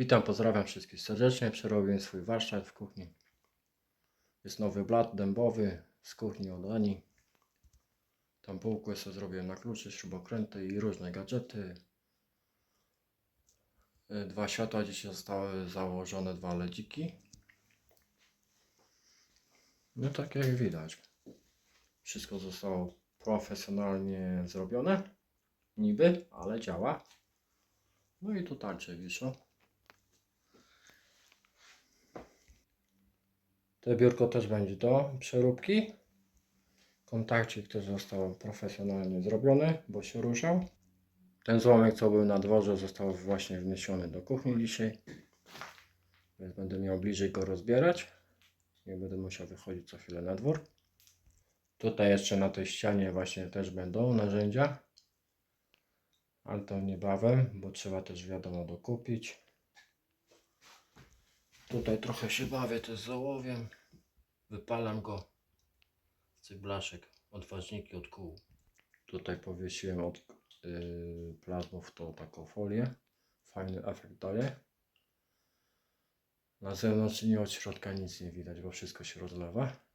Witam, pozdrawiam wszystkich serdecznie. Przerobiłem swój warsztat w kuchni. Jest nowy blat dębowy z kuchni od Ani. Tam półkę sobie zrobiłem na kluczy, śrubokręty i różne gadżety. Y, Dwa światła dzisiaj zostały założone, dwa ledziki. No tak jak widać. Wszystko zostało profesjonalnie zrobione. Niby, ale działa. No i tu tarcze wiszą. To biurko też będzie do przeróbki. Kontakcik też został profesjonalnie zrobiony, bo się ruszał. Ten złomek, co był na dworze, został właśnie wniesiony do kuchni dzisiaj. Więc będę miał bliżej go rozbierać. Nie będę musiał wychodzić co chwilę na dwór. Tutaj jeszcze na tej ścianie właśnie też będą narzędzia. Ale to niebawem, bo trzeba też wiadomo dokupić. Tutaj trochę się bawię też z ołowiem. Wypalam go z tych blaszek, odważniki od kół. Tutaj powiesiłem od yy, plazmów tą taką folię. Fajny efekt daje. Na zewnątrz i od środka nic nie widać, bo wszystko się rozlewa.